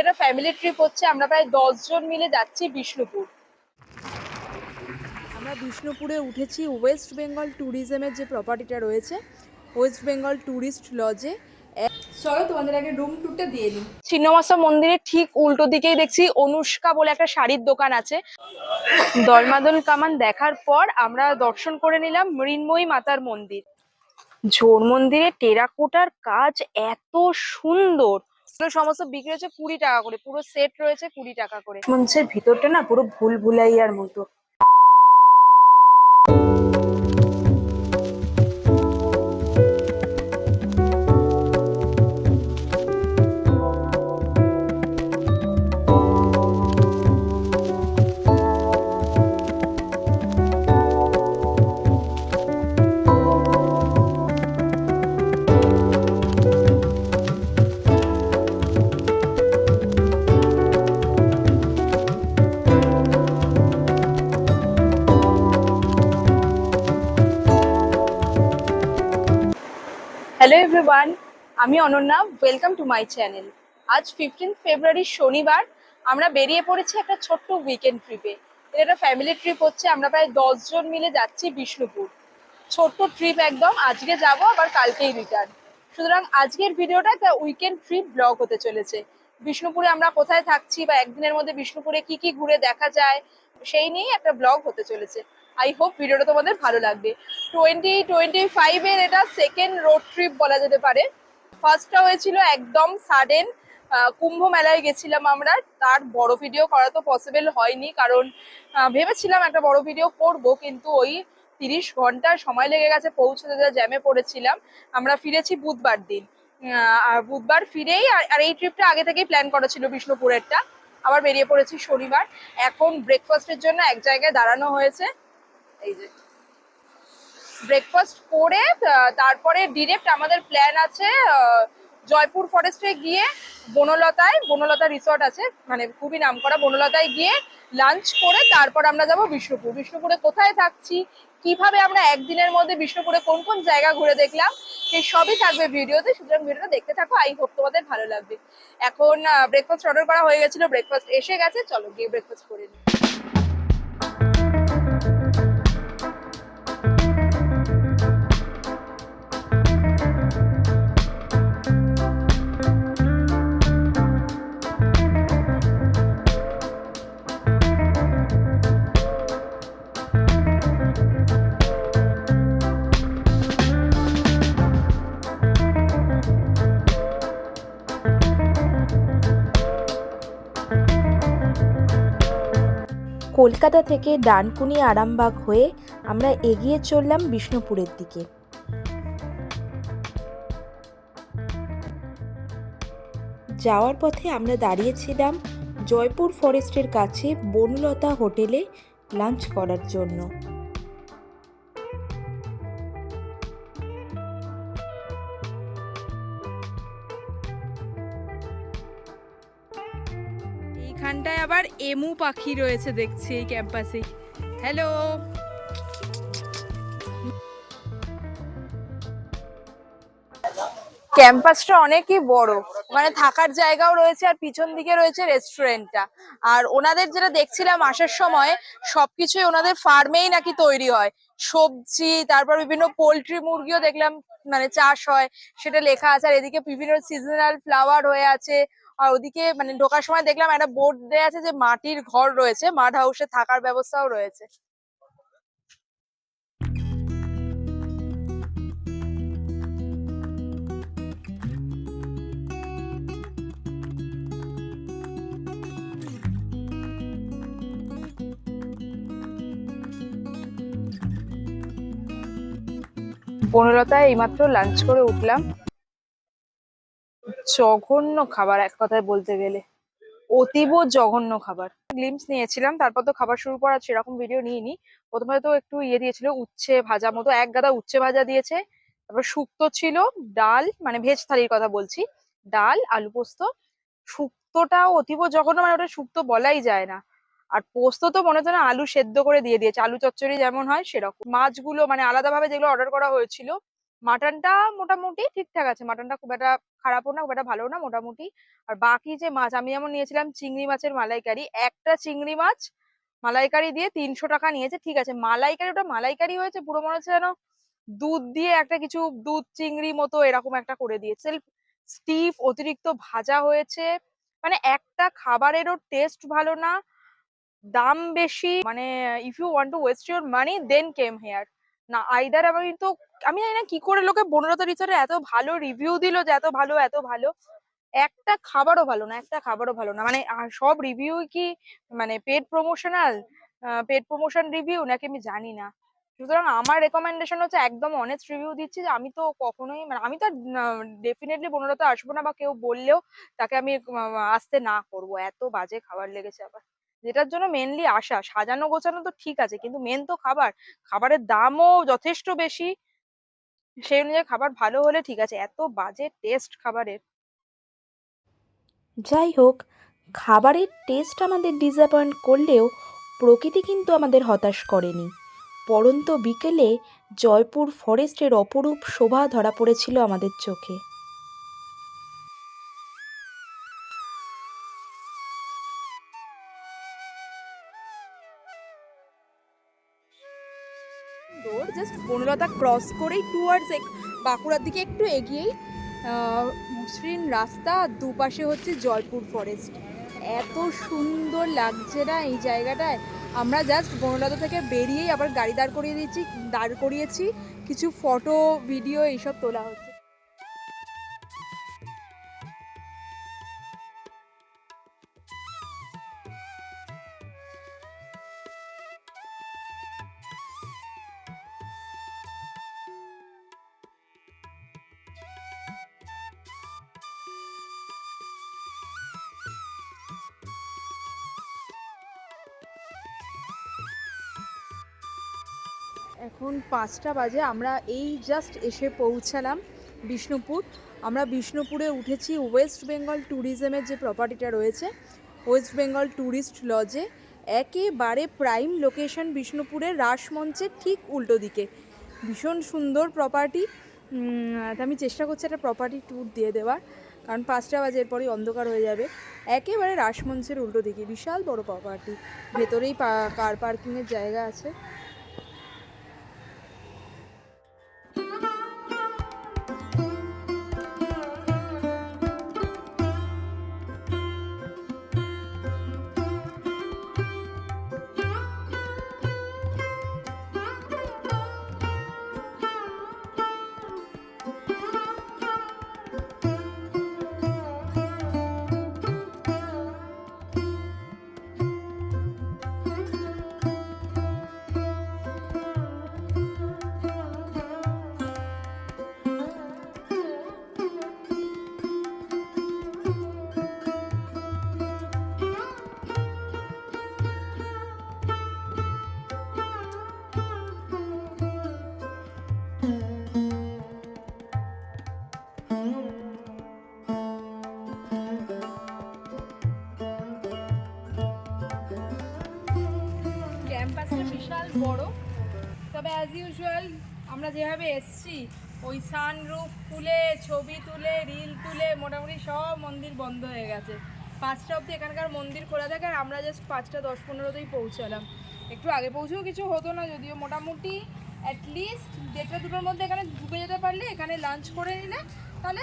এটা family trip হচ্ছে আমরা প্রায় দশ জন মিলে যাচ্ছি বিষ্ণুপুর। আমরা বিষ্ণুপুরে উঠেছি ওয়েস্ট বেঙ্গল ট্যুরিজমের যে প্রপার্টিটা রয়েছে ওয়েস্ট বেঙ্গল ট্যুরিস্ট লজে চলো তোমাদের আগে রুম টুরটা দিয়ে নিই। ছিন্নমাসা মন্দিরের ঠিক উল্টো দিকেই দেখছি অনুষ্কা বলে একটা শাড়ির দোকান আছে। দলমাদল কামান দেখার পর আমরা দর্শন করে নিলাম মৃন্ময়ী মাতার মন্দির। ঝোর মন্দিরে টেরাকোটার কাজ এত সুন্দর। সমস্ত বিক্রি হচ্ছে কুড়ি টাকা করে, পুরো সেট রয়েছে কুড়ি টাকা করে। মঞ্চের ভিতরটা না পুরো ভুল ভুলাইয়ার মতো। এভরিওয়ান আমি Ananya welcome to my channel আজ ফিফটিন ফেব্রুয়ারি শনিবার, আমরা বেরিয়ে পড়েছি একটা ছোট্ট উইকেন্ড ট্রিপে এটা একটা ফ্যামিলি ট্রিপ হচ্ছে, আমরা প্রায় দশজন মিলে যাচ্ছি বিষ্ণুপুর। ছোট্ট ট্রিপ একদম, আজকে যাব, আবার কালকেই রিটার্ন সুতরাং আজকের ভিডিওটা একটা উইকেন্ড ট্রিপ ব্লগ হতে চলেছে। বিষ্ণুপুরে আমরা কোথায় থাকছি বা একদিনের মধ্যে বিষ্ণুপুরে কি কি ঘুরে দেখা যায়, সেই নিয়েই একটা ব্লগ হতে চলেছে। আই হোপ ভিডিওটা তোমাদের ভালো লাগবে। টোয়েন্টি টোয়েন্টি ফাইভের এটা সেকেন্ড রোড ট্রিপ বলা যেতে পারে। ফার্স্টটা হয়েছিল একদম সাডেন কুম্ভ মেলায় গেছিলাম আমরা। তার বড় ভিডিও করা তো পসিবল হয়নি, কারণ ভেবেছিলাম একটা বড় ভিডিও করব, কিন্তু ওই তিরিশ ঘণ্টা সময় লেগে গেছে, পৌঁছতে যা জ্যামে পড়েছিলাম। আমরা ফিরেছি বুধবার দিন। আর বুধবার ফিরেই আর এই ট্রিপটা আগে থেকেই প্ল্যান করা ছিল বিষ্ণুপুরেরটা। আবার বেরিয়ে পড়েছি শনিবার। এখন ব্রেকফাস্টের জন্য এক জায়গায় দাঁড়ানো হয়েছে। ব্রেকফাস্ট করে তারপরে ডিরেক্ট আমাদের প্ল্যান আছে জয়পুর ফরেস্টে গিয়ে বনলতায়, বনলতা রিসর্ট আছে মানে খুবই নামকরা বনলতায় গিয়ে লাঞ্চ করে তারপর আমরা যাব বিষ্ণুপুর। বিষ্ণুপুরে কোথায় থাকছি, কীভাবে আমরা একদিনের মধ্যে বিষ্ণুপুরে কোন কোন জায়গা ঘুরে দেখলাম, সেই সবই থাকবে ভিডিওতে, সুতরাং ভিডিওটা দেখতে থাকো আই হোপ তোমাদের ভালো লাগবে। এখন ব্রেকফাস্ট অর্ডার করা হয়ে গেছিল ব্রেকফাস্ট এসে গেছে, চলো গিয়ে ব্রেকফাস্ট করে নিই। কলকাতা থেকে ডানকুনি আরামবাগ হয়ে আমরা এগিয়ে চললাম বিষ্ণুপুরের দিকে। যাওয়ার পথে আমরা দাঁড়িয়েছিলাম জয়পুর ফরেস্টের কাছে বনলতা হোটেলে লাঞ্চ করার জন্য। আবার এমু পাখি রয়েছে দেখছি এই ক্যাম্পাসে। হ্যালো। ক্যাম্পাসটা অনেকই বড়। মানে থাকার জায়গাও রয়েছে আর পিছন দিকে রয়েছে রেস্টুরেন্টটা। আর ওনাদের যেটা দেখছিলাম আসার সময়, সবকিছুই ওনাদের ফার্মেই নাকি তৈরি হয়। সবজি, তারপর বিভিন্ন পোলট্রি মুরগিও দেখলাম মানে চাষ হয়। সেটা লেখা আছে আর এদিকে বিভিন্ন সিজনাল ফ্লাওয়ার হয়ে আছে। আর ওদিকে মানে ঢোকার সময় দেখলাম একটা বোর্ড দেওয়া আছে যে মাটির ঘর রয়েছে মাড হাউসে থাকার ব্যবস্থাও রয়েছে। বনলতায় এইমাত্র লাঞ্চ করে উঠলাম। জঘন্য খাবার, এক কথায় বলতে গেলে। অতীব জঘন্য খাবার। গ্লিমস নিয়েছিলাম, তারপর তো খাবার শুরু করার সেরকম ভিডিও নিইনি। প্রথমে তো একটু ইয়ে দিয়েছিল, উচ্ছে ভাজা মতো, এক গাদা উচ্ছে ভাজা দিয়েছে। তারপর শুক্তো ছিল, ডাল মানে ভেজ থালির কথা বলছি। ডাল, আলু পোস্ত। শুক্তোটাও অতীব জঘন্য মানে ওটা শুক্তো বলাই যায় না। আর পোস্ত তো মনে হচ্ছে না আলু সেদ্ধ করে দিয়ে দিয়েছে। আলু চচ্চড়ি যেমন হয়, সেরকম। মাছগুলো মানে আলাদাভাবে যেগুলো অর্ডার করা হয়েছিল মাটনটা মোটামুটি ঠিকঠাক আছে। মাটনটা খুব একটা খারাপও না, খুব একটা ভালো না মোটামুটি। আর বাকি যে মাছ, আমি যেমন নিয়েছিলাম চিংড়ি মাছের মালাইকারি, একটা চিংড়ি মাছ মালাইকারি দিয়ে তিনশো টাকা নিয়েছে, ঠিক আছে। মালাইকারি ওটা মালাইকারি হয়েছে, পুরো মনে হচ্ছে যেন দুধ দিয়ে একটা কিছু দুধ চিংড়ি মতো এরকম একটা করে দিয়েছে। স্টিফ অতিরিক্ত ভাজা হয়েছে। মানে একটা খাবারেরও টেস্ট ভালো না। দাম বেশি। মানে if you want to waste your money then came here না আইদার আমি তো আমি জানি না কি করে লোকে বনলতা রিসোর্টে এত ভালো রিভিউ দিল যে এত ভালো এত ভালো। একটা খাবারও ভালো না, একটা খাবারও ভালো না। মানে সব রিভিউ কি মানে paid promotional paid promotion review নাকি আমি জানি না। সুতরাং আমার রেকমেন্ডেশন হচ্ছে একদম অনেস্ট রিভিউ দিচ্ছি যে আমি তো কখনোই মানে আমি তো ডেফিনেটলি বনলতা আসব না বা কেউ বললেও তাকে আমি আসতে না করব। এত বাজে খাবার লেগেছে আবার যেটার জন্য মেনলি আসা সাজানো গোছানো তো ঠিক আছে, কিন্তু মেন তো খাবার। খাবারের দামও যথেষ্ট বেশি। সেই অনুযায়ী খাবার ভালো হলে ঠিক আছে, এত বাজে টেস্ট খাবারের। যাই হোক, খাবারের টেস্ট আমাদের ডিসঅ্যাপয়েন্ট করলেও প্রকৃতি কিন্তু আমাদের হতাশ করেনি। পরন্ত বিকেলে জয়পুর ফরেস্টের অপরূপ শোভা ধরা পড়েছিল আমাদের চোখে। বনলতা ক্রস করেই টুয়ার্ডস বাঁকুড়ার দিকে একটু এগিয়েই মসৃণ রাস্তা, দুপাশে হচ্ছে জয়পুর ফরেস্ট এত সুন্দর লাগছে না এই জায়গাটায়? আমরা জাস্ট বনলতা থেকে বেরিয়েই আবার গাড়ি দাঁড় করিয়ে দিয়েছি দাঁড় করিয়েছি, কিছু ফটো ভিডিও এইসব তোলা হচ্ছে। পাঁচটা বাজে, আমরা এই জাস্ট এসে পৌঁছালাম বিষ্ণুপুর। আমরা বিষ্ণুপুরে উঠেছি ওয়েস্ট বেঙ্গল ট্যুরিজমের যে প্রপার্টিটা রয়েছে ওয়েস্ট বেঙ্গল ট্যুরিস্ট লজে একেবারে প্রাইম লোকেশন বিষ্ণুপুরের রাসমঞ্চের ঠিক উল্টো দিকে। ভীষণ সুন্দর প্রপার্টি আমি চেষ্টা করছি একটা প্রপার্টি ট্যুর দিয়ে দেওয়ার, কারণ পাঁচটা বাজে, এরপরই অন্ধকার হয়ে যাবে। একেবারে রাসমঞ্চের উল্টো দিকে, বিশাল বড় প্রপার্টি ভেতরেই কার পার্কিংয়ের জায়গা আছে। ইউজুয়াল আমরা যেভাবে এসছি ওই সানরুফ তুলে, ছবি তুলে রিল তুলে, মোটামুটি সব মন্দির বন্ধ হয়ে গেছে। পাঁচটা অবধি এখানকার মন্দির খোলা থাকে আর আমরা জাস্ট পাঁচটা, দশ, পনেরোতেই পৌঁছালাম। একটু আগে পৌঁছেও কিছু হতো না, যদিও মোটামুটি অ্যাটলিস্ট দেড়টা দুটোর মধ্যে এখানে ঢুকে যেতে পারলে, এখানে লাঞ্চ করে নিলে, তাহলে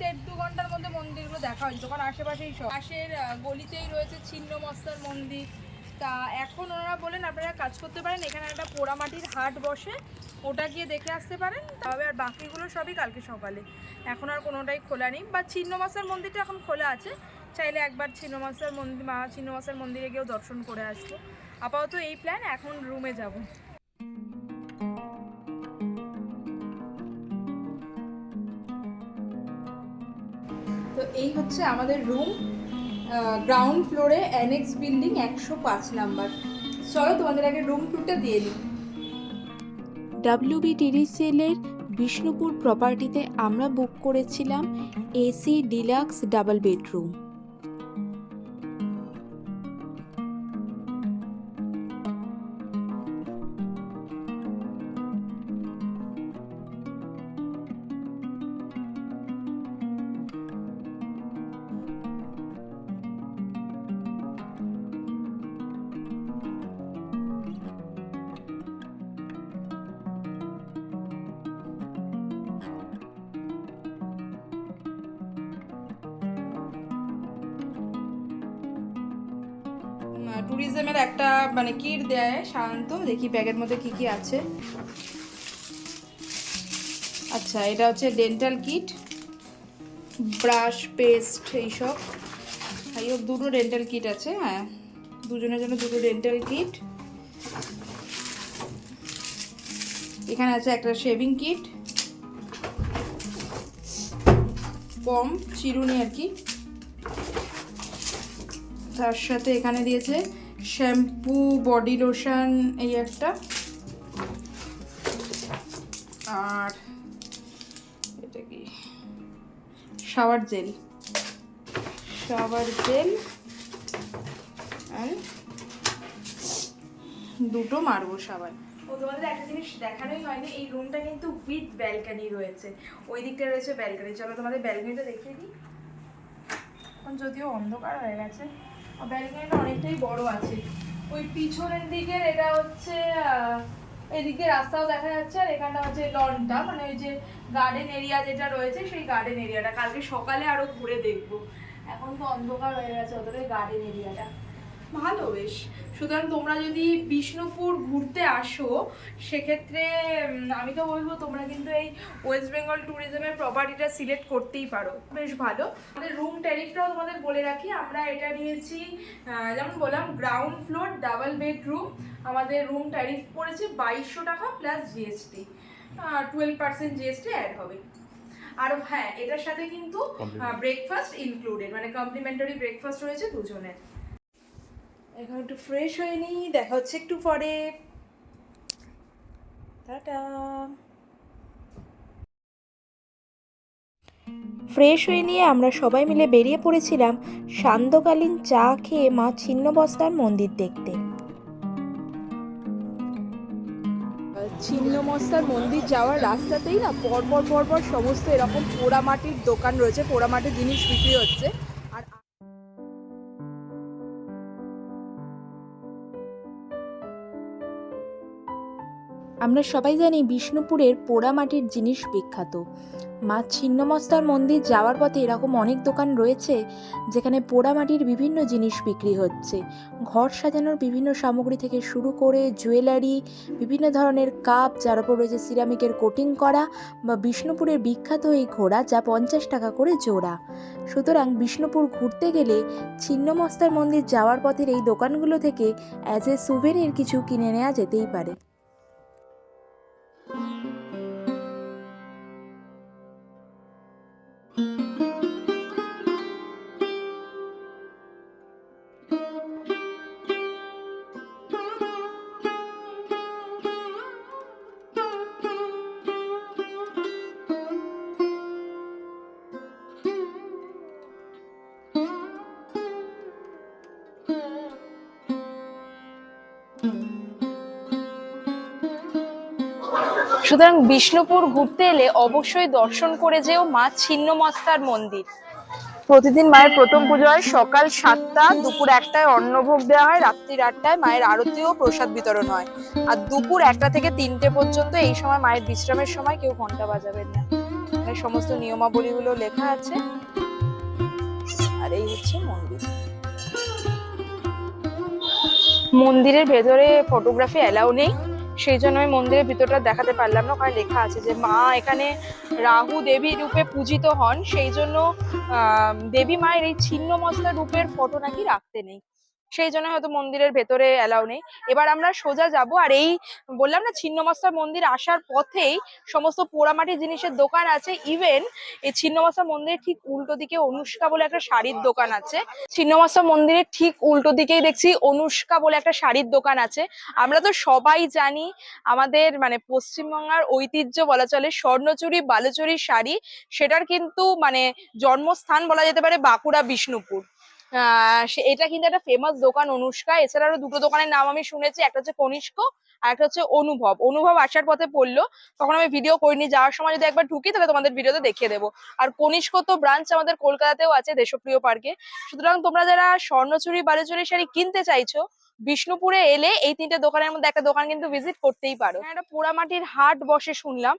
দেড়, দু ঘণ্টার মধ্যে মন্দিরগুলো দেখা হয়েছে। তখন আশেপাশেই সব। পাশের গলিতেই রয়েছে ছিন্ন মস্তার মন্দির। তা এখন ওনারা বলেন আপনারা কাজ করতে পারেন, এখানে একটা পোড়ামাটির হাট বসে, ওটা গিয়ে দেখে আসতে পারেন, তবে আর বাকিগুলো সবই কালকে সকালে। এখন আর কোনোটাই খোলা নেই, বা ছিন্নমাসার মন্দিরটা এখন খোলা আছে, চাইলে একবার ছিন্নমাসার মন্দির, মা ছিন্নমাসার মন্দিরে গিয়েও দর্শন করে আসব। আপাতত এই প্ল্যান এখন রুমে যাব। তো এই হচ্ছে আমাদের রুম গ্রাউন্ড ফ্লোরে অ্যানেক্স বিল্ডিং একশো পাঁচ নাম্বার। চলো তোমাদের আগে রুম টুরটা দিয়ে দিই। ডাব্লিউবি সেলের বিষ্ণুপুর প্রপার্টিতে আমরা বুক করেছিলাম এসি ডিলাক্স ডাবল বেডরুম ট্যুরিজমের একটা মানে কিট দেয় সাধারণত দেখি ব্যাগের মধ্যে কি কি আছে। আচ্ছা এটা হচ্ছে ডেন্টাল কিট ব্রাশ পেস্ট এইসব। এই দুটো ডেন্টাল কিট আছে হ্যাঁ। দুজনের জন্য দুটো ডেন্টাল কিট এখানে আছে একটা শেভিং কিট পম চিরুনি আর কি। তার সাথে এখানে দিয়েছে শ্যাম্পু, বডি লোশন, এই একটা। আর এটা কি? Shower gel. শাওয়ার জেল দুটো মারবো সাবান ও, তোমাদের একটা জিনিস দেখানোই হয়নি, এই রুমটা কিন্তু উইথ ব্যালকানি রয়েছে। ওই দিকটা রয়েছে ব্যালকানি চলো তোমাদের ব্যালকানিটা দেখিয়ে দিই। এখন যদিও অন্ধকার হয়ে গেছে। ব্যালকানিটা অনেকটাই বড় আছে। ওই পিছনের দিকের এটা হচ্ছে এদিকে রাস্তাও দেখা যাচ্ছে আর এখানটা হচ্ছে লনটা। মানে ওই যে গার্ডেন এরিয়া যেটা রয়েছে সেই গার্ডেন এরিয়াটা কালকে সকালে আরও ঘুরে দেখব। এখন তো অন্ধকার হয়ে গেছে ওদের গার্ডেন এরিয়াটা ভালো বেশ। সুতরাং তোমরা যদি বিষ্ণুপুর ঘুরতে আসো সেক্ষেত্রে আমি তো বলব তোমরা কিন্তু এই ওয়েস্ট বেঙ্গল ট্যুরিজমের প্রপার্টিটা সিলেক্ট করতেই পারো। বেশ ভালো। আমাদের রুম ট্যারিফটাও তোমাদের বলে রাখি। আমরা এটা নিয়েছি যেমন বললাম গ্রাউন্ড ফ্লোর ডাবল বেডরুম আমাদের রুম ট্যারিফ পড়েছে বাইশশো টাকা plus GST twelve percent GST add হবে। আর হ্যাঁ এটার সাথে কিন্তু ব্রেকফাস্ট ইনক্লুডেড মানে কমপ্লিমেন্টারি ব্রেকফাস্ট রয়েছে দুজনের। এখন একটু ফ্রেশ হয়ে নিই, দেখা হচ্ছে একটু পরে। টাটা। ফ্রেশ হয়ে নিয়ে আমরা সবাই মিলে বেরিয়ে পড়েছিলাম সান্ধ্যকালীন চা খেয়ে মা ছিন্নবস্তার মন্দির দেখতে। ছিন্নমস্তার মন্দির যাওয়ার রাস্তাতেই না পরপর পরপর সমস্ত এরকম পোড়ামাটির দোকান রয়েছে, পোড়ামাটির জিনিস বিক্রি হচ্ছে। আমরা সবাই জানি বিষ্ণুপুরের পোড়ামাটির জিনিস বিখ্যাত। মা ছিন্নমস্তার মন্দির যাওয়ার পথে এরকম অনেক দোকান রয়েছে, যেখানে পোড়ামাটির বিভিন্ন জিনিস বিক্রি হচ্ছে। ঘর সাজানোর বিভিন্ন সামগ্রী থেকে শুরু করে জুয়েলারি, বিভিন্ন ধরনের কাপ, যার উপর রয়েছে সিরামিকের কোটিং করা বা বিষ্ণুপুরের বিখ্যাত এই ঘোড়া যা পঞ্চাশ টাকা করে জোড়া। সুতরাং বিষ্ণুপুর ঘুরতে গেলে ছিন্নমস্তার মন্দির যাওয়ার পথের এই দোকানগুলো থেকে অ্যাজ এ সুভেনির কিছু কিনে নেওয়া যেতেই পারে। সুতরাং বিষ্ণুপুর ঘুরতে এলে অবশ্যই দর্শন করে যেও মা ছিন্নমস্তার মন্দির। প্রতিদিন মায়ের প্রথম পুজো হয় সকাল সাতটা, দুপুর একটায় অন্নভোগ দেওয়া হয়, রাত্রির আটটায় মায়ের আরতি ও প্রসাদ বিতরণ হয়। আর দুপুর একটা থেকে তিনটে পর্যন্ত এই সময় মায়ের বিশ্রামের সময় কেউ ঘণ্টা বাজাবেন না। এখানে সমস্ত নিয়মাবলীগুলো লেখা আছে। আর এই হচ্ছে মন্দির। মন্দিরের ভেতরে ফটোগ্রাফি অ্যালাউ নেই। সেই জন্য আমি মন্দিরের ভিতরটা দেখাতে পারলাম না, ওখানে লেখা আছে যে মা এখানে রাহু দেবী রূপে পূজিত হন, সেই জন্য দেবী মায়ের এই ছিন্ন মশলা রূপের ফটো নাকি রাখতে নেই। সেই জন্য হয়তো মন্দিরের ভেতরে অ্যালাউ নেই। এবার আমরা সোজা যাব আর এই বললাম না ছিন্নমস্তা মন্দির আসার পথেই সমস্ত পোড়ামাটির জিনিসের দোকান আছে। ইভেন এই ছিন্নমস্তা মন্দিরের ঠিক উল্টো দিকে অনুষ্কা বলে একটা শাড়ির দোকান আছে। ছিন্নমস্তা মন্দিরের ঠিক উল্টো দিকেই দেখছি অনুষ্কা বলে একটা শাড়ির দোকান আছে। আমরা তো সবাই জানি আমাদের মানে পশ্চিমবঙ্গের ঐতিহ্য বলা চলে স্বর্ণচুরি বালুচুরি শাড়ি। সেটার কিন্তু মানে জন্মস্থান বলা যেতে পারে বাঁকুড়া, বিষ্ণুপুর। এটা কিন্তু একটা ফেমাস দোকান অনুষ্কা। এছাড়া আরও দুটো দোকানের নাম আমি শুনেছি, একটা হচ্ছে কনিষ্ক আর একটা হচ্ছে অনুভব। অনুভব আসার পথে পড়ল, তখন আমি ভিডিও করিনি। যাওয়ার সময় যদি একবার ঢুকি, তাহলে তোমাদের ভিডিওতে দেখিয়ে দেবো। আর কনিষ্ক তো ব্রাঞ্চ আমাদের কলকাতাতেও আছে, দেশপ্রিয় পার্কে সুতরাং তোমরা যারা স্বর্ণচুরি, বালুচুরি শাড়ি কিনতে চাইছো, বিষ্ণুপুরে এলে এই তিনটে দোকানের মধ্যে একটা দোকান কিন্তু ভিজিট করতেই পারো। এখানে একটা পোড়ামাটির হাট বসে শুনলাম,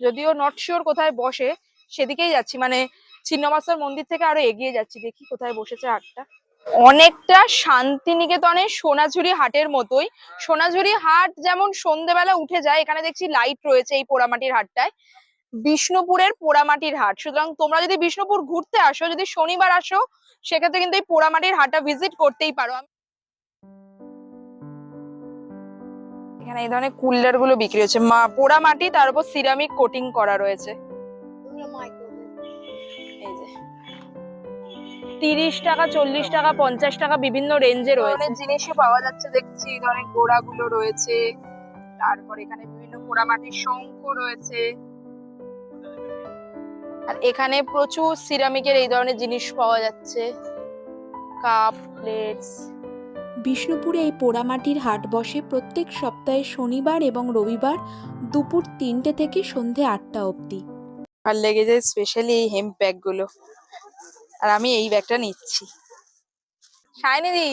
যদিও নট শিওর কোথায় বসে, সেদিকেই যাচ্ছি। মানে ছিন্নমাস্তার মন্দির থেকে আরও এগিয়ে যাচ্ছি। দেখি কোথায় বসেছে হাটটা অনেকটা শান্তিনিকেতনের সোনাঝুরি হাটের মতোই। সোনাঝুরি হাট যেমন সন্ধেবেলা উঠে যায়, এখানে দেখছি লাইট রয়েছে এই পোড়ামাটির হাটটায়। বিষ্ণুপুরের পোড়ামাটির হাট। সুতরাং তোমরা যদি বিষ্ণুপুর ঘুরতে আসো, যদি শনিবার আসো, সেক্ষেত্রে কিন্তু এই পোড়ামাটির হাটটা ভিজিট করতেই পারো। এখানে এই ধরনের কুল্লারগুলো বিক্রি হচ্ছে। পোড়ামাটি, তার উপর সিরামিক কোটিং করা রয়েছে। তিরিশ টাকা চল্লিশ টাকা পঞ্চাশ টাকা বিভিন্ন রেঞ্জে রয়েছে। জিনিসই পাওয়া যাচ্ছে দেখছি। এই ধরনের গোড়াগুলো রয়েছে। তারপর এখানে বিভিন্ন পোড়ামাটির শঙ্খ রয়েছে। আর এখানে প্রচুর সিরামিকের এই ধরনের জিনিস পাওয়া যাচ্ছে। কাপ প্লেটস বিষ্ণুপুরে এই পোড়ামাটির হাট বসে প্রত্যেক সপ্তাহে শনিবার এবং রবিবার দুপুর তিনটে থেকে সন্ধে আটটা অবধি। আর লেগে যায় স্পেশালি এই হেম্প ব্যাগগুলো। আর আমি এই ব্যাগটা নিচ্ছি। সায়নিদি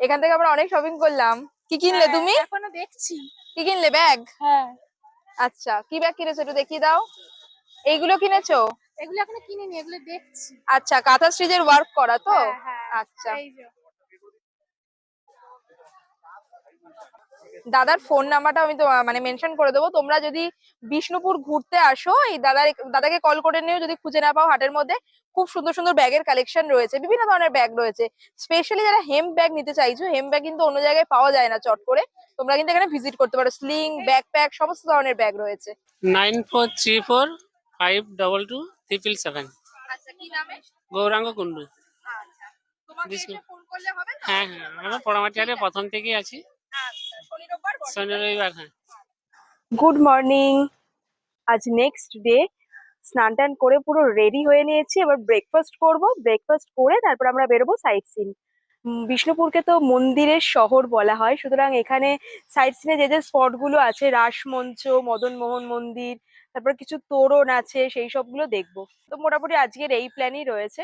এখান থেকে আমরা অনেক শপিং করলাম। কি কিনলে তুমি? এখনও দেখছি। কি কিনলে ব্যাগ? হ্যাঁ। আচ্ছা কি ব্যাগ কিনেছো একটু দেখিয়ে দাও। এইগুলো কিনেছো? এগুলো এখনও কিনিনি এগুলো দেখছি। আচ্ছা কাঁথা স্টিচের ওয়ার্ক করা তো? হ্যাঁ, হ্যাঁ, আচ্ছা এই যে দাদার ফোন নাম্বারটা আমি তো মানে মেনশন করে দেবো। তোমরা যদি বিষ্ণুপুর ঘুরতে আসো এই দাদার দাদাকে কল করে নিও যদি খুঁজে না পাও হাটের মধ্যে। খুব সুন্দর সুন্দর ব্যাগের কালেকশন রয়েছে বিভিন্ন ধরনের ব্যাগ রয়েছে। স্পেশালি যারা হেম ব্যাগ নিতে চাইছো হেম ব্যাগ কিন্তু অন্য জায়গায় পাওয়া যায় না চট করে। তোমরা কিন্তু এখানে ভিজিট করতে পারো। স্লিং ব্যাকপ্যাক সমস্ত ধরনের ব্যাগ রয়েছে। Nine four three four five double two triple seven. আচ্ছা কি নামে? গৌরাঙ্গ কুণ্ডু। আচ্ছা। তোমাকে ফোন করলে হবে হ্যাঁ হ্যাঁ। আমরা প্রথম থেকেই আছি। আচ্ছা। শনি রবিবার হ্যাঁ। গুড মর্নিং আজ নেক্সট ডে স্নান টান করে পুরো রেডি হয়ে নিয়েছি। এবার ব্রেকফাস্ট করব। ব্রেকফাস্ট করে তারপর আমরা বেরোবো সাইট সিন বিষ্ণুপুরকে তো মন্দিরের শহর বলা হয়। সুতরাং এখানে সাইট সিনে যে যে স্পটগুলো আছে রাসমঞ্চ মদন মোহন মন্দির তারপর কিছু তোরণ আছে সেই সবগুলো দেখব। তো মোটামুটি আজকের এই প্ল্যানই রয়েছে।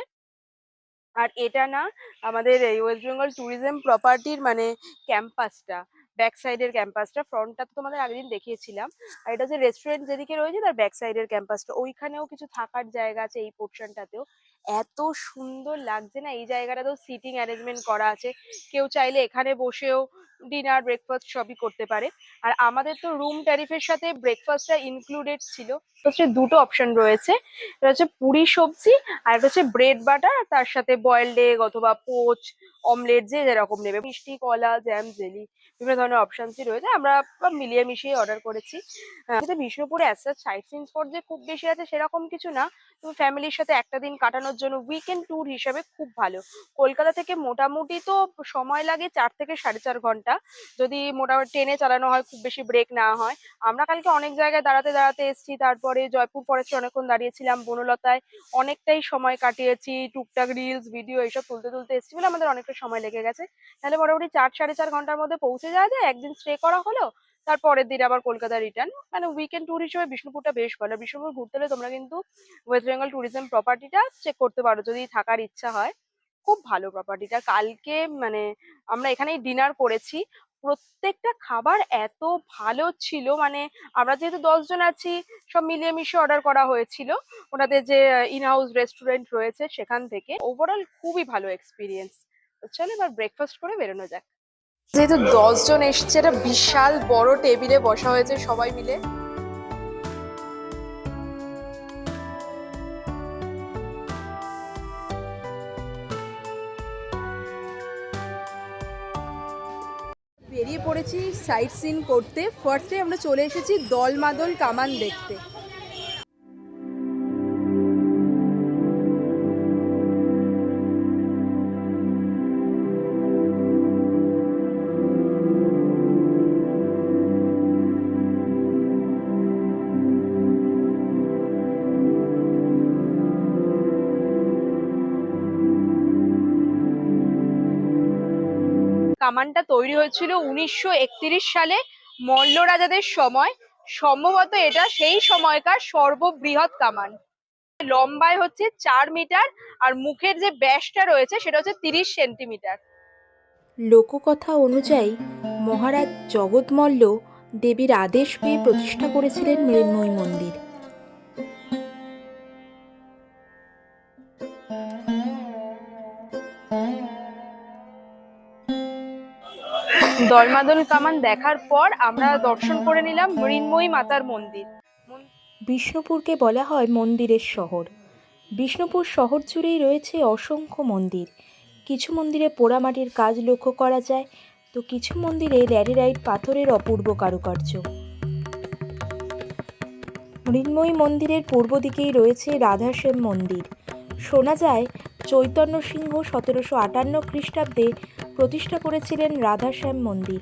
আর এটা না আমাদের এই ওয়েস্ট বেঙ্গল ট্যুরিজম প্রপার্টির মানে ক্যাম্পাসটা ব্যাক সাইডের ক্যাম্পাসটা ফ্রন্টটা তো তোমাদের আগের দিন দেখিয়েছিলাম। আর এটা যে রেস্টুরেন্ট যেদিকে রয়েছে, তার ব্যাক সাইডের ক্যাম্পাসটা ওইখানেও কিছু থাকার জায়গা আছে এই পোর্শনটাতেও এত সুন্দর লাগছে না? এই জায়গাটাতেও সিটিং অ্যারেঞ্জমেন্ট করা আছে। কেউ চাইলে এখানে বসেও ডিনার ব্রেকফাস্ট সবই করতে পারে। আর আমাদের তো রুম ট্যারিফের সাথে ব্রেকফাস্টটা ইনক্লুডেড ছিল। তো হচ্ছে দুটো অপশন রয়েছে। এটা হচ্ছে পুরি সবজি আর একটা হচ্ছে ব্রেড বাটার তার সাথে বয়েলড এগ অথবা পোচ অমলেট যে যেরকম নেবে। মিষ্টি, কলা জ্যাম জেলি বিভিন্ন ধরনের অপশনসই রয়েছে। আমরা মিলিয়ে মিশিয়ে অর্ডার করেছি। বিষ্ণুপুরে অ্যাজ সাইট সিন স্পট যে খুব বেশি আছে সেরকম কিছু না। তুমি ফ্যামিলির সাথে একটা দিন কাটানোর জন্য উইকেন্ড ট্যুর হিসেবে খুব ভালো। কলকাতা থেকে মোটামুটি তো সময় লাগে চার থেকে সাড়ে চার ঘণ্টা। যদি মোটামুটি ট্রেনে চালানো হয়, খুব বেশি ব্রেক না হয়। আমরা কালকে অনেক জায়গায় দাঁড়াতে দাঁড়াতে এসেছি। তারপরে জয়পুর ফরেস্টে অনেকক্ষণ দাঁড়িয়েছিলাম, বনলতায়। অনেকটাই সময় কাটিয়েছি, টুকটাক রিলস ভিডিও এইসব তুলতে তুলতে এসেছি বলে আমাদের অনেকটা সময় লেগে গেছে। তাহলে মোটামুটি চার, সাড়ে চার ঘণ্টার মধ্যে পৌঁছে যাওয়া যায়। একদিন স্টে করা হলো, তারপরের দিন আবার কলকাতা রিটার্ন মানে উইকেন্ড ট্যুর হিসেবে বিষ্ণুপুরটা বেশ ভালো। বিষ্ণুপুর ঘুরতে হলে তোমরা কিন্তু ওয়েস্ট বেঙ্গল ট্যুরিজম প্রপার্টিটা চেক করতে পারো যদি থাকার ইচ্ছা হয়। খুব ভালো প্রপার্টিটা কালকে মানে আমরা এখানেই ডিনার করেছি। প্রত্যেকটা খাবার এত ভালো ছিল মানে আমরা যেহেতু দশজন আছি, সব মিলিয়ে মিশিয়ে অর্ডার করা হয়েছিল। ওনাদের যে ইন হাউস রেস্টুরেন্ট রয়েছে সেখান থেকে। ওভারঅল খুবই ভালো এক্সপিরিয়েন্স চলো এবার ব্রেকফাস্ট করে বেরোনো যাক। যেহেতু দশজন এসছে, একটা বিশাল বড় টেবিলে বসা হয়েছে সবাই মিলে। পড়েছি সাইট সিন করতে। ফার্স্টে আমরা চলে এসেছি দলমাদল কামান দেখতে। কামানটা তৈরি হয়েছিল উনিশশো একত্রিশ সালে মল্ল রাজাদের সময়। সম্ভবত এটা সেই সময়কার সর্ববৃহৎ কামান। লম্বায় হচ্ছে চার মিটার আর মুখের যে ব্যাসটা রয়েছে সেটা হচ্ছে তিরিশ সেন্টিমিটার। লোককথা অনুযায়ী মহারাজ জগৎমল্ল দেবীর আদেশ পেয়ে প্রতিষ্ঠা করেছিলেন মৃন্ময়ী মন্দির। দলমাদল কামান দেখার পর আমরা দর্শন করে নিলাম মৃন্ময়ী মাতার মন্দির। বিষ্ণুপুরকে বলা হয় মন্দিরের শহর। বিষ্ণুপুর শহর জুড়েই রয়েছে অসংখ্য মন্দির। কিছু মন্দিরে পোড়ামাটির কাজ লক্ষ্য করা যায়, তো কিছু মন্দিরে ল্যারিরাইট পাথরের অপূর্ব কারুকার্য। মৃন্ময়ী মন্দিরের পূর্ব দিকেই রয়েছে রাধাশ্যাম মন্দির। শোনা যায়, চৈতন্য সিংহ সতেরোশো আটান্ন খ্রিস্টাব্দে প্রতিষ্ঠা করেছিলেন রাধাশ্যাম মন্দির।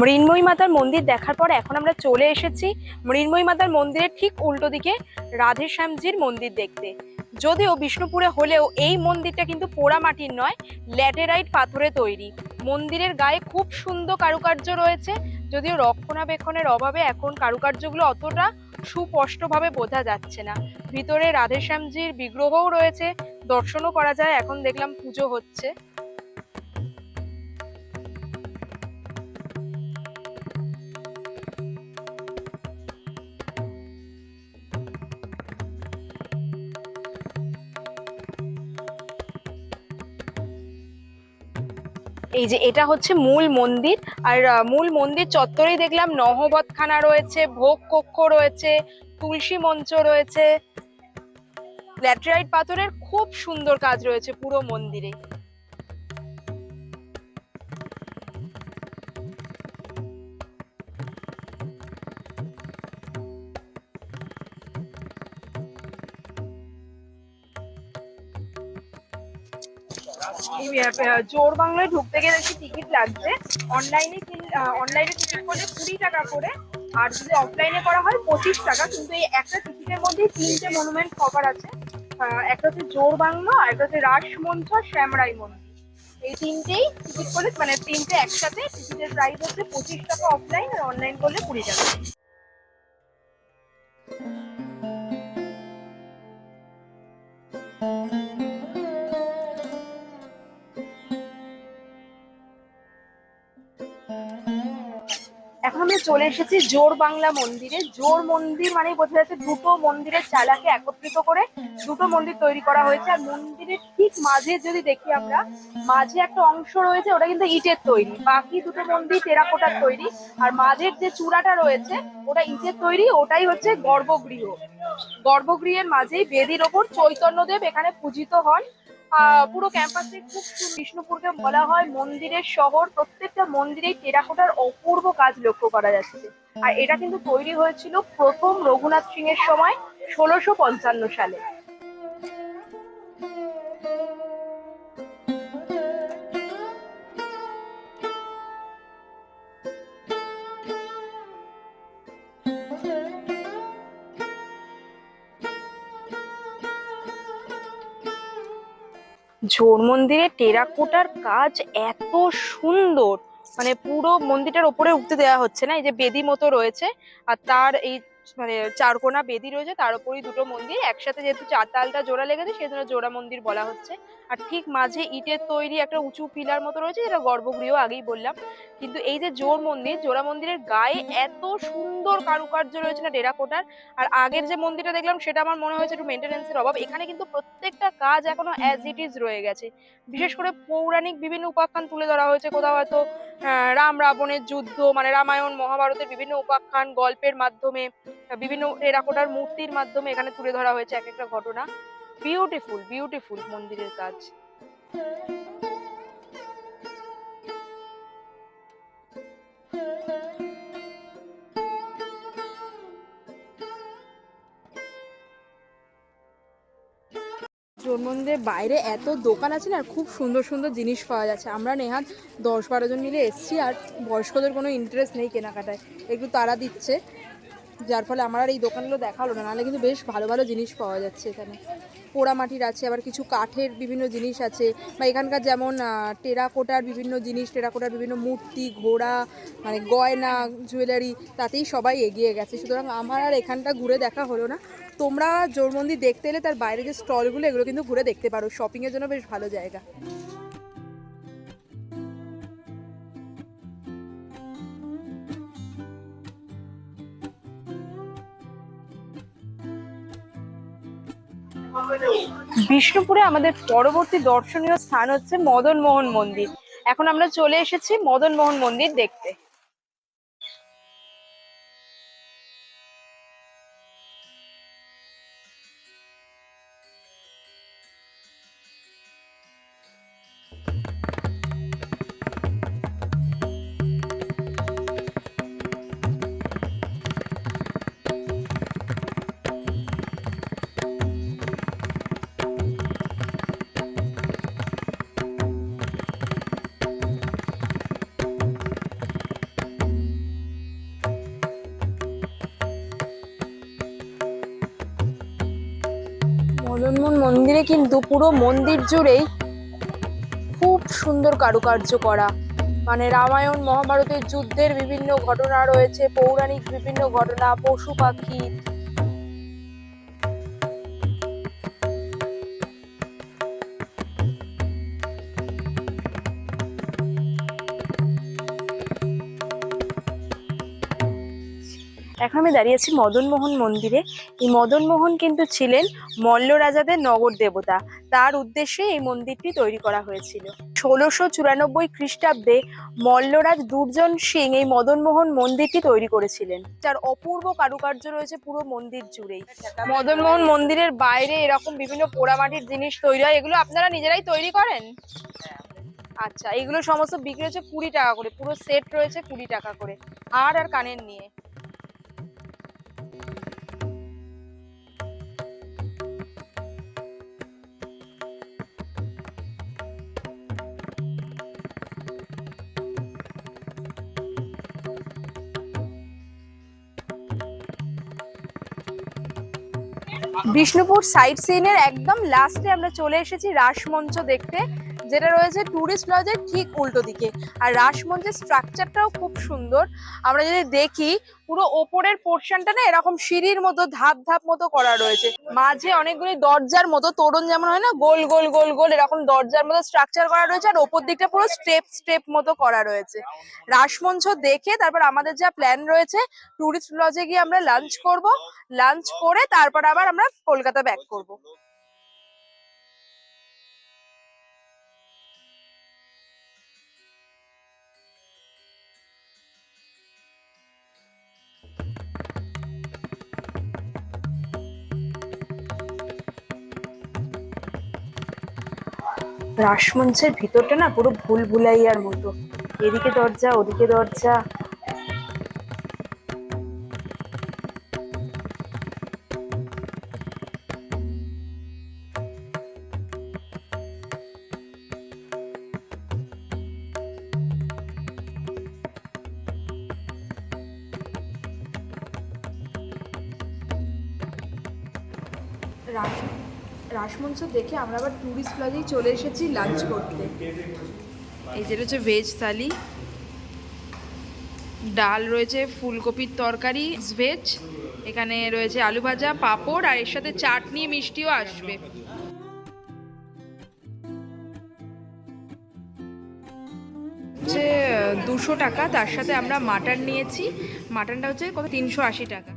মৃন্ময়ী মাতার মন্দির দেখার পর এখন আমরা চলে এসেছি মৃন্ময়ী মাতার মন্দিরের ঠিক উল্টো দিকে রাধেশ্যামজির মন্দির দেখতে। যদিও বিষ্ণুপুরে হলেও এই মন্দিরটা কিন্তু পোড়া মাটির নয়, ল্যাটেরাইট পাথরে তৈরি। মন্দিরের গায়ে খুব সুন্দর কারুকার্য রয়েছে, যদিও রক্ষণাবেক্ষণের অভাবে এখন কারুকার্যগুলো অতটা সুস্পষ্টভাবে বোঝা যাচ্ছে না। ভিতরে রাধেশ্যামজির বিগ্রহও রয়েছে, দর্শনও করা যায়, এখন দেখলাম পুজো হচ্ছে। এই যে এটা হচ্ছে মূল মন্দির, আর মূল মন্দির চত্বরেই দেখলাম নহবতখানা রয়েছে, ভোগ কক্ষ রয়েছে, তুলসী মঞ্চ রয়েছে। ল্যাটেরাইট পাথরের খুব সুন্দর কাজ রয়েছে পুরো মন্দিরে। জোর বাংলায় ঢুকতে গেলে একটি টিকিট লাগছে অনলাইনে অনলাইনে টিকিট করলে কুড়ি টাকা করে, আর যদি অফলাইনে করা হয় পঁচিশ টাকা। কিন্তু এই একটা টিকিটের মধ্যে তিনটে মনুমেন্ট কভার আছে। একটা হচ্ছে জোর বাংলা, আর একটা হচ্ছে রাসমঞ্চ শ্যামরাই মন্দির। এই তিনটেই টিকিট করলে মানে তিনটে একসাথে টিকিটের প্রাইস হচ্ছে পঁচিশ টাকা অফলাইন আর অনলাইন করলে কুড়ি টাকা। আমরা চলে এসেছি জোর বাংলা মন্দিরে। জোর মন্দির মানে বোঝা যাচ্ছে দুটো মন্দিরের চালাকে একত্রিত করে দুটো মন্দির তৈরি করা হয়েছে। আর মন্দিরের ঠিক মাঝে যদি দেখি আমরা, মাঝে একটা অংশ রয়েছে, ওটা কিন্তু ইটের তৈরি। বাকি দুটো মন্দির টেরাকোটার তৈরি। আর মাঝের যে চূড়াটা রয়েছে, ওটা ইটের তৈরি, ওটাই হচ্ছে গর্ভগৃহ। গর্ভগৃহের মাঝেই বেদির ওপর চৈতন্যদেব এখানে পূজিত হন। পুরো ক্যাম্পাসে খুব বিষ্ণুপুরকে বলা হয় মন্দিরের শহর। প্রত্যেকটা মন্দিরেই টেরাকোটার অপূর্ব কাজ লক্ষ্য করা যাচ্ছে। আর এটা কিন্তু তৈরি হয়েছিল প্রথম রঘুনাথ সিং এর সময় ষোলোশো পঞ্চান্ন সালে। জোর মন্দিরে টেরাকোটার কাজ এত সুন্দর। মানে পুরো মন্দিরটার ওপরে উঠতে দেওয়া হচ্ছে না, এই যে বেদি মতো রয়েছে। আর তার এই মানে চারকোনা বেদি রয়েছে তার উপরই দুটো মন্দির। একসাথে যেহেতু চারতালটা জোড়া লেগেছে সেই জন্য জোড়া মন্দির বলা হচ্ছে। আর ঠিক মাঝে ইটের তৈরি একটা উঁচু পিলার মতো রয়েছে যেটা গর্ভগৃহ আগেই বললাম। কিন্তু এই যে জোর মন্দির জোড়া মন্দিরের গায়ে এত সুন্দর কারুকার্য রয়েছে না টেরাকোটার আর আগের যে মন্দিরটা দেখলাম সেটা আমার মনে হয়েছে একটু মেনটেনেন্সের অভাব। এখানে কিন্তু প্রত্যেকটা কাজ এখনও অ্যাজ ইট ইজ রয়ে গেছে। বিশেষ করে পৌরাণিক বিভিন্ন উপাখ্যান তুলে ধরা হয়েছে। কোথাও হয়তো আহ, রাম রাবণের যুদ্ধ মানে রামায়ণ মহাভারতের বিভিন্ন উপাখ্যান গল্পের মাধ্যমে বিভিন্ন টেরাকোটার মূর্তির মাধ্যমে এখানে তুলে ধরা হয়েছে এক একটা ঘটনা। বিউটিফুল বিউটিফুল মন্দিরের কাজ। মন্দিরের বাইরে এত দোকান আছে না, আর খুব সুন্দর সুন্দর জিনিস পাওয়া যাচ্ছে। আমরা নেহাত দশ বারো জন মিলে এসেছি, আর বয়স্কদের কোনো ইন্টারেস্ট নেই কেনাকাটায়। একটু তারা দিচ্ছে। যার ফলে আমার আর এই দোকানগুলো দেখা হলো না। নাহলে কিন্তু বেশ ভালো ভালো জিনিস পাওয়া যাচ্ছে এখানে। পোড়ামাটির আছে, আবার কিছু কাঠের বিভিন্ন জিনিস আছে, বা এখানকার যেমন টেরাকোটার বিভিন্ন জিনিস, টেরাকোটার বিভিন্ন মূর্তি, ঘোড়া মানে গয়না, জুয়েলারি, তাতেই সবাই এগিয়ে গেছে। সুতরাং আমার আর এখানটা ঘুরে দেখা হলো না। তোমরা জোর মন্দির দেখতে এলে তার বাইরে যে স্টলগুলো, এগুলো কিন্তু ঘুরে দেখতে পারো। শপিংয়ের জন্য বেশ ভালো জায়গা। বিষ্ণুপুরে আমাদের পরবর্তী দর্শনীয় স্থান হচ্ছে মদন মোহন মন্দির। এখন আমরা চলে এসেছি মদন মোহন মন্দির দেখতে। মদনমোহন মন্দিরে কিন্তু পুরো মন্দির জুড়েই খুব সুন্দর কারুকার্য করা। মানে রামায়ণ, মহাভারতের যুদ্ধের বিভিন্ন ঘটনা রয়েছে, পৌরাণিক বিভিন্ন ঘটনা, পশু পাখি এখন আমি দাঁড়িয়ে আছি মদনমোহন মন্দিরে। এই মদনমোহন কিন্তু ছিলেন মল্ল রাজাদের নগর দেবতা। তার উদ্দেশ্যে এই মন্দিরটি তৈরি করা হয়েছিল। ষোলোশো চুরানব্বই খ্রিস্টাব্দে মল্লরাজ দুর্জন সিং এই মদনমোহন মন্দিরটি তৈরি করেছিলেন। যার অপূর্ব কারুকার্য রয়েছে পুরো মন্দির জুড়েই। মদনমোহন মন্দিরের বাইরে এরকম বিভিন্ন পোড়ামাটির জিনিস তৈরি হয়, এগুলো আপনারা নিজেরাই তৈরি করেন? আচ্ছা এগুলো সমস্ত বিক্রি হচ্ছে কুড়ি টাকা করে, পুরো সেট রয়েছে কুড়ি টাকা করে। হার আর কানের নিয়ে। বিষ্ণুপুর সাইট সিনের একদম লাস্টে আমরা চলে এসেছি রাসমঞ্চ দেখতে। যেটা রয়েছে টুরিস্ট লজের ঠিক উল্টো দিকে। আর রাসমঞ্চের স্ট্রাকচারটাও খুব সুন্দর। আমরা যদি দেখি, পুরো ওপরের পোর্শনটা না এরকম সিঁড়ির মতো, ধাপ ধাপ মতো করা রয়েছে। মাঝে অনেকগুলি দরজার মতো, তোরণ যেমন হয় না, গোল গোল গোল গোল এরকম দরজার মতো স্ট্রাকচার করা রয়েছে আর ওপর দিকটা পুরো স্টেপ স্টেপ মতো করা রয়েছে। রাসমঞ্চ দেখে তারপর আমাদের যা প্ল্যান রয়েছে টুরিস্ট লজে গিয়ে আমরা লাঞ্চ করব। লাঞ্চ করে তারপর আবার আমরা কলকাতা ব্যাক করব। রাসমঞ্চের ভিতরটা না পুরো ভুল ভুলাইয়ার মতো। এদিকে দরজা ওদিকে দরজা। দেখে আমরা আবার টুরিস্ট লজেই চলে এসেছি লাঞ্চ করতে। এই যেটা হচ্ছে ভেজ থালি ডাল রয়েছে, ফুলকপির তরকারি ভেজ এখানে রয়েছে আলু ভাজা, পাঁপড়, আর এর সাথে চাটনি, মিষ্টিও আসবে। হচ্ছে দুশো টাকা, তার সাথে আমরা মাটন নিয়েছি। মাটনটা হচ্ছে কত? তিনশো আশি টাকা।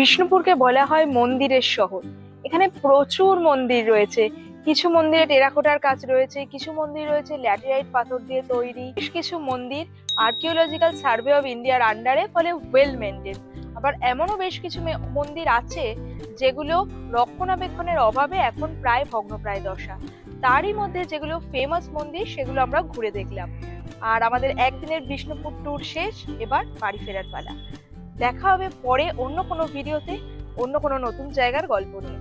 বিষ্ণুপুরকে বলা হয় মন্দিরের শহর। এখানে প্রচুর মন্দির রয়েছে। কিছু মন্দিরে টেরাকোটার কাজ রয়েছে, কিছু মন্দির রয়েছে ল্যাটেরাইট পাথর দিয়ে তৈরি, বেশ কিছু মন্দির আর্কিওলজিক্যাল সার্ভে অফ ইন্ডিয়ার আন্ডারে ফলে ওয়েল মেনটেন আবার এমনও বেশ কিছু মন্দির আছে যেগুলো রক্ষণাবেক্ষণের অভাবে এখন প্রায় ভগ্নপ্রায় দশা। তারই মধ্যে যেগুলো ফেমাস মন্দির, সেগুলো আমরা ঘুরে দেখলাম। আর আমাদের একদিনের বিষ্ণুপুর ট্যুর শেষ, এবার বাড়ি ফেরার পালা। দেখা হবে পরে অন্য কোনো ভিডিওতে অন্য কোনো নতুন জায়গার গল্প নিয়ে।